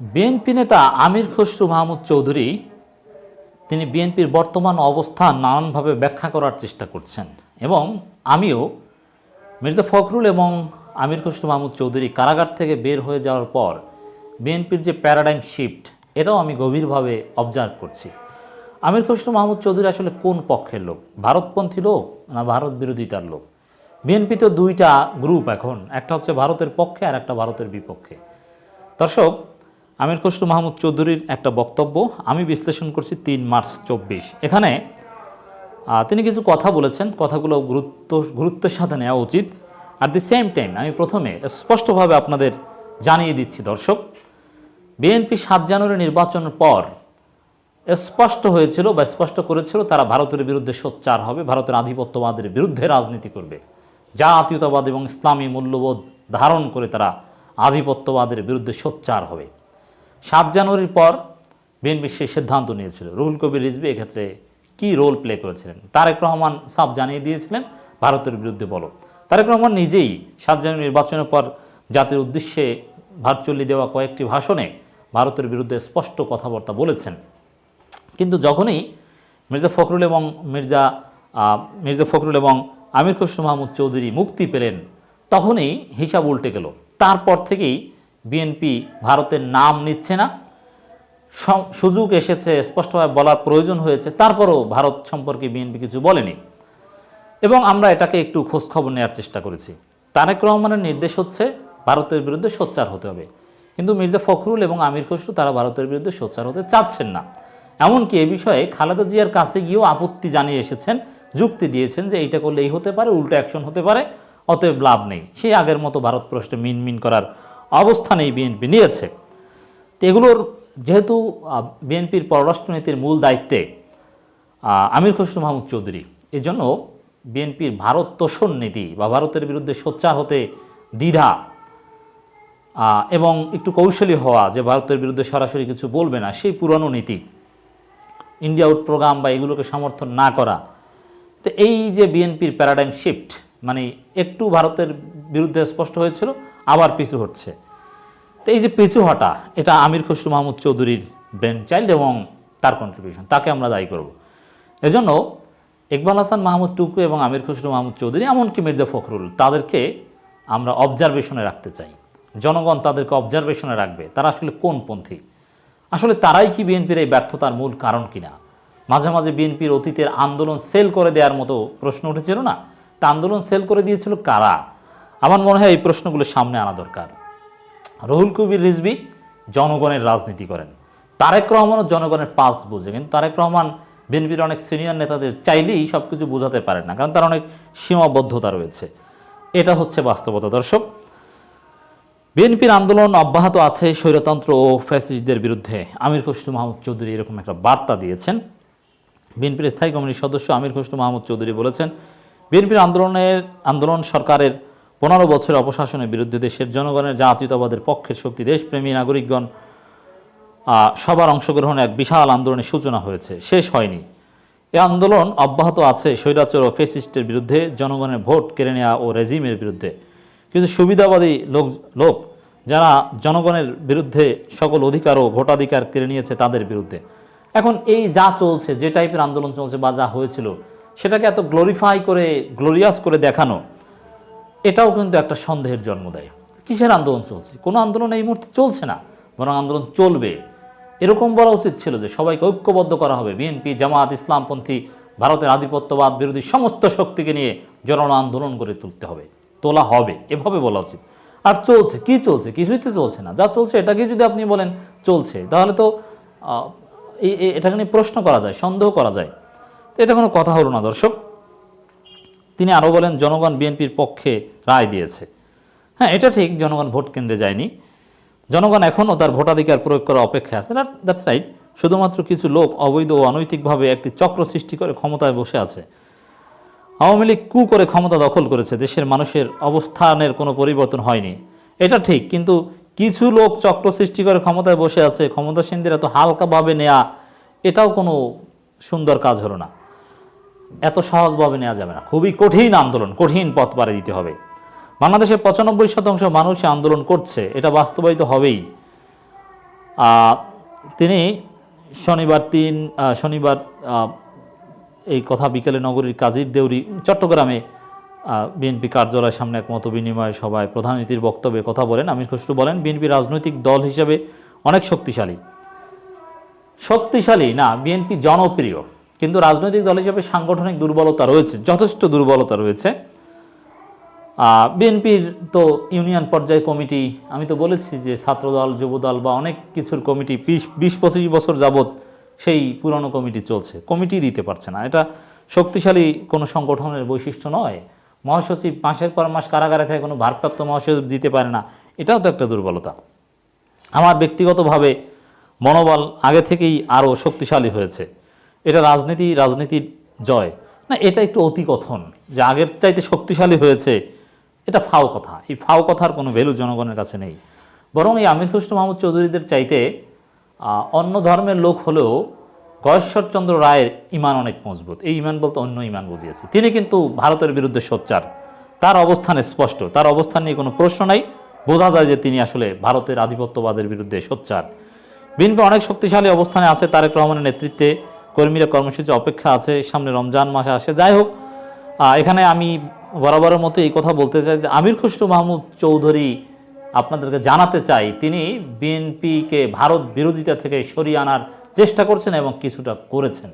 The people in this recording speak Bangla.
বিএনপি নেতা আমির খসরু মাহমুদ চৌধুরী, তিনি বিএনপির বর্তমান অবস্থান নানানভাবে ব্যাখ্যা করার চেষ্টা করছেন এবং আমিও মির্জা ফখরুল এবং আমির খসরু মাহমুদ চৌধুরী কারাগার থেকে বের হয়ে যাওয়ার পর বিএনপির যে প্যারাডাইম শিফট, এটাও আমি গভীরভাবে অবজার্ভ করছি। আমির খসরু মাহমুদ চৌধুরী আসলে কোন পক্ষের লোক? ভারতপন্থী লোক না ভারত বিরোধিতার লোক? বিএনপি তো দুইটা গ্রুপ এখন, একটা হচ্ছে ভারতের পক্ষে আর একটা ভারতের বিপক্ষে। দর্শক আমির খসরু মাহমুদ চৌধুরীর একটা বক্তব্য আমি বিশ্লেষণ করছি তিন মার্চ চব্বিশ। এখানে তিনি কিছু কথা বলেছেন, কথাগুলো গুরুত্ব, গুরুত্বের সাথে নেওয়া উচিত। অ্যাট দি সেম টাইম আমি প্রথমে স্পষ্টভাবে আপনাদের জানিয়ে দিচ্ছি, দর্শক, বিএনপি সাত জানুয়ারি নির্বাচনের পর স্পষ্ট হয়েছিল বা স্পষ্ট করেছিল তারা ভারতের বিরুদ্ধে সোচ্চার হবে, ভারতের আধিপত্যবাদের বিরুদ্ধে রাজনীতি করবে। জাতীয়তাবাদ এবং ইসলামী মূল্যবোধ ধারণ করে তারা আধিপত্যবাদের বিরুদ্ধে সোচ্চার হবে। সাত জানুয়ারির পর বিএনপি সেই সিদ্ধান্ত নিয়েছিল। রুহুল কবির রিজভি এক্ষেত্রে কি রোল প্লে করেছিলেন? তারেক রহমান সাফ জানিয়ে দিয়েছিলেন, ভারতের বিরুদ্ধে বলো। তারেক রহমান নিজেই সাত জানুয়ারি নির্বাচনের পর জাতির উদ্দেশ্যে ভার্চুয়ালি দেওয়া কয়েকটি ভাষণে ভারতের বিরুদ্ধে স্পষ্ট কথাবার্তা বলেছেন। কিন্তু যখনই মির্জা ফখরুল এবং মির্জা মির্জা ফখরুল এবং আমির খসরু মাহমুদ চৌধুরী মুক্তি পেলেন, তখনই হিসাব উল্টে গেল। তারপর থেকেই বিএনপি ভারতের নাম নিচ্ছে না। সুযোগ এসেছে, স্পষ্টভাবে বলার প্রয়োজন হয়েছে। তারপরও ভারত সম্পর্কে বিএনপি কিছু বলেনি। এবং আমরা এটাকে একটু খোঁজখবর নেওয়ার চেষ্টা করেছি। তারেক রহমানের নির্দেশ হচ্ছে ভারতের বিরুদ্ধে সোচ্চার হতে হবে। কিন্তু মির্জা ফখরুল এবং আমির খসরু তারা ভারতের বিরুদ্ধে সোচ্চার হতে চাচ্ছেন না। এমনকি এ বিষয়ে খালেদা জিয়ার কাছে গিয়েও আপত্তি জানিয়ে এসেছেন, যুক্তি দিয়েছেন যে এইটা করলে এই হতে পারে, উল্টো অ্যাকশন হতে পারে, অতএব লাভ নেই। সেই আগের মতো ভারত প্রশ্নে মিনমিন করার অবস্থানেই বিএনপি নিয়েছে। তো এগুলোর যেহেতু বিএনপির পররাষ্ট্রনীতির মূল দায়িত্বে আমির খসরু মাহমুদ চৌধুরী, এজন্য বিএনপির ভারত তোষণ নীতি বা ভারতের বিরুদ্ধে সোচ্চার হতে দ্বিধা এবং একটু কৌশলী হওয়া যে ভারতের বিরুদ্ধে সরাসরি কিছু বলবে না, সেই পুরনো নীতি, ইন্ডিয়া আউট প্রোগ্রাম বা এগুলোকে সমর্থন না করা। তো এই যে বিএনপির প্যারাডাইম শিফট মানে একটু ভারতের বিরুদ্ধে স্পষ্ট হয়েছিল আবার পিছু হচ্ছে। তো এই যে পিছু হটা, এটা আমির খসরু মাহমুদ চৌধুরীর ব্রেন চাইল্ড এবং তার কন্ট্রিবিউশন তাকে আমরা দায়ী করব। এজন্য ইকবাল হাসান মাহমুদ টুকু এবং আমির খসরু মাহমুদ চৌধুরী এমনকি মির্জা ফখরুল, তাদেরকে আমরা অবজারভেশনে রাখতে চাই। জনগণ তাদেরকে অবজারভেশনে রাখবে। তারা আসলে কোন পন্থী? আসলে তারাই কি বিএনপির এই ব্যর্থতার মূল কারণ কিনা? মাঝে মাঝে বিএনপির অতীতের আন্দোলন সেল করে দেওয়ার মতো প্রশ্ন উঠেছিল না? তা আন্দোলন সেল করে দিয়েছিল কারা? আমার মনে হয় এই প্রশ্নগুলো সামনে আনা দরকার। রহুল কবির রিজভি জনগণের রাজনীতি করেন। তারেক রহমানও জনগণের পালস বোঝে, কিন্তু তারেক রহমান বিএনপির অনেক সিনিয়র নেতাদের চাইলেই সব কিছু বোঝাতে পারেন না, কারণ তার অনেক সীমাবদ্ধতা রয়েছে। এটা হচ্ছে বাস্তবতা। দর্শক, বিএনপির আন্দোলন অব্যাহত আছে স্বৈরতন্ত্র ও ফ্যাসিস্টদের বিরুদ্ধে। আমির খসরু মাহমুদ চৌধুরী এরকম একটা বার্তা দিয়েছেন। বিএনপির স্থায়ী কমিটির সদস্য আমির খসরু মাহমুদ চৌধুরী বলেছেন, বিএনপির আন্দোলনের, আন্দোলন সরকারের পনেরো বছরের অপশাসনের বিরুদ্ধে দেশের জনগণের জাতীয়তাবাদের পক্ষের শক্তি, দেশপ্রেমী নাগরিকগণ সবার অংশগ্রহণে এক বিশাল আন্দোলনের সূচনা হয়েছে। শেষ হয়নি। এ আন্দোলন অব্যাহত আছে স্বৈরাচর ও ফেসিস্টের বিরুদ্ধে, জনগণের ভোট কেড়ে নেওয়া ও রেজিমের বিরুদ্ধে। কিছু সুবিধাবাদী লোক লোক যারা জনগণের বিরুদ্ধে সকল অধিকার ও ভোটাধিকার কেড়ে নিয়েছে তাদের বিরুদ্ধে। এখন এই যা চলছে, যে টাইপের আন্দোলন চলছে বা যা হয়েছিল, সেটাকে এত গ্লোরিফাই করে গ্লোরিয়াস করে দেখানো এটাও কিন্তু একটা সন্দেহের জন্ম দেয় কিসের আন্দোলন চলছে? কোনো আন্দোলন এই মুহূর্তে চলছে না, বরং আন্দোলন চলবে। এরকম বলা উচিত ছিল যে সবাইকে ঐক্যবদ্ধ করা হবে। বিএনপি জামাত ইসলামপন্থী, ভারতের আধিপত্যবাদ বিরোধী সমস্ত শক্তিকে নিয়ে জন আন্দোলন করে তুলতে হবে। তোলা হবে, এভাবে বলা উচিত। আর চলছে, কি চলছে? কিছুই তো চলছে না। যা চলছে এটাকে যদি আপনি বলেন, চলছে। তাহলে তো এটাকে নিয়ে প্রশ্ন করা যায়, সন্দেহ করা যায়। এটা কোনো কথা হলো না, দর্শক। তিনি আরও বলেন, জনগণ বিএনপির পক্ষে রায় দিয়েছে। হ্যাঁ এটা ঠিক, জনগণ ভোট কেন্দ্রে যায়নি। জনগণ এখনও তার ভোটাধিকার প্রয়োগ করার অপেক্ষায় আছে। দ্যাটস রাইট শুধুমাত্র কিছু লোক অবৈধ ও অনৈতিকভাবে একটি চক্র সৃষ্টি করে ক্ষমতায় বসে আছে। আওয়ামী লীগ কু করে ক্ষমতা দখল করেছে, দেশের মানুষের অবস্থানের কোনো পরিবর্তন হয়নি। এটা ঠিক, কিন্তু কিছু লোক চক্র সৃষ্টি করে ক্ষমতায় বসে আছে, ক্ষমতাসীনদের এত হালকাভাবে নেয়া, এটাও কোনো সুন্দর কাজ হলো না। এত সহজভাবে নেওয়া যাবে না। খুবই কঠিন আন্দোলন, কঠিন পথ পাড়ি দিতে হবে। বাংলাদেশের পঁচানব্বই শতাংশ মানুষ আন্দোলন করছে, এটা বাস্তবায়িত হবেই। তিনি শনিবার তিন শনিবার এই কথা বিকেলে নগরীর কাজীর দেউরি, চট্টগ্রামে বিএনপি কার্যালয়ের সামনে এক মত বিনিময় সভায় প্রধান অতিথির বক্তব্যে কথা বলেন। আমির খসরু বলেন, বিএনপি রাজনৈতিক দল হিসেবে অনেক শক্তিশালী। শক্তিশালী না, বিএনপি জনপ্রিয়। কিন্তু রাজনৈতিক দল হিসেবে সাংগঠনিক দুর্বলতা রয়েছে, যথেষ্ট দুর্বলতা রয়েছে। বিএনপির তো ইউনিয়ন পর্যায়ে কমিটি, আমি তো বলেছি যে ছাত্রদল, যুবদল বা অনেক কিছুর কমিটি, বিশ বিশ পঁচিশ বছর যাবৎ সেই পুরনো কমিটি চলছে, কমিটি দিতে পারছে না। এটা শক্তিশালী কোনো সংগঠনের বৈশিষ্ট্য নয়। মহাসচিব মাসের পর মাস কারাগারে থেকে কোনো ভারপ্রাপ্ত মহাসচিব দিতে পারে না, এটাও তো একটা দুর্বলতা। আমার ব্যক্তিগতভাবে মনোবল আগে থেকেই আরও শক্তিশালী হয়েছে। এটা রাজনীতি, রাজনীতির জয়। না, এটা একটু অতিকথন যে আগের চাইতে শক্তিশালী হয়েছে, এটা ফাও কথা। এই ফাও কথার কোনো ভ্যালু জনগণের কাছে নেই। বরং এই আমির খুসরু মাহমুদ চৌধুরীদের চাইতে অন্য ধর্মের লোক হলেও গয়েশ্বরচন্দ্র রায়ের ইমান অনেক মজবুত। এই ইমান বলতে অন্য ইমান বুঝিয়েছে। তিনি কিন্তু ভারতের বিরুদ্ধে সোচ্চার। তার অবস্থান স্পষ্ট। তার অবস্থান নিয়ে কোনো প্রশ্ন নাই। বোঝা যায় যে তিনি আসলে ভারতের আধিপত্যবাদের বিরুদ্ধে সোচ্চার। বিএনপি অনেক শক্তিশালী অবস্থানে আছে, তারেক রহমানের নেতৃত্বে। কর্মীরা কর্মসূচি অপেক্ষা আছে সামনে রমজান মাসে আসে। যাই হোক এখানে আমি বরাবরের মতো এই কথা বলতে চাই যে আমির খুসরু মাহমুদ চৌধুরী আপনাদেরকে জানাতে চাই, তিনি বিএনপিকে ভারত বিরোধিতা থেকে সরিয়ে আনার চেষ্টা করছেন এবং কিছুটা করেছেন।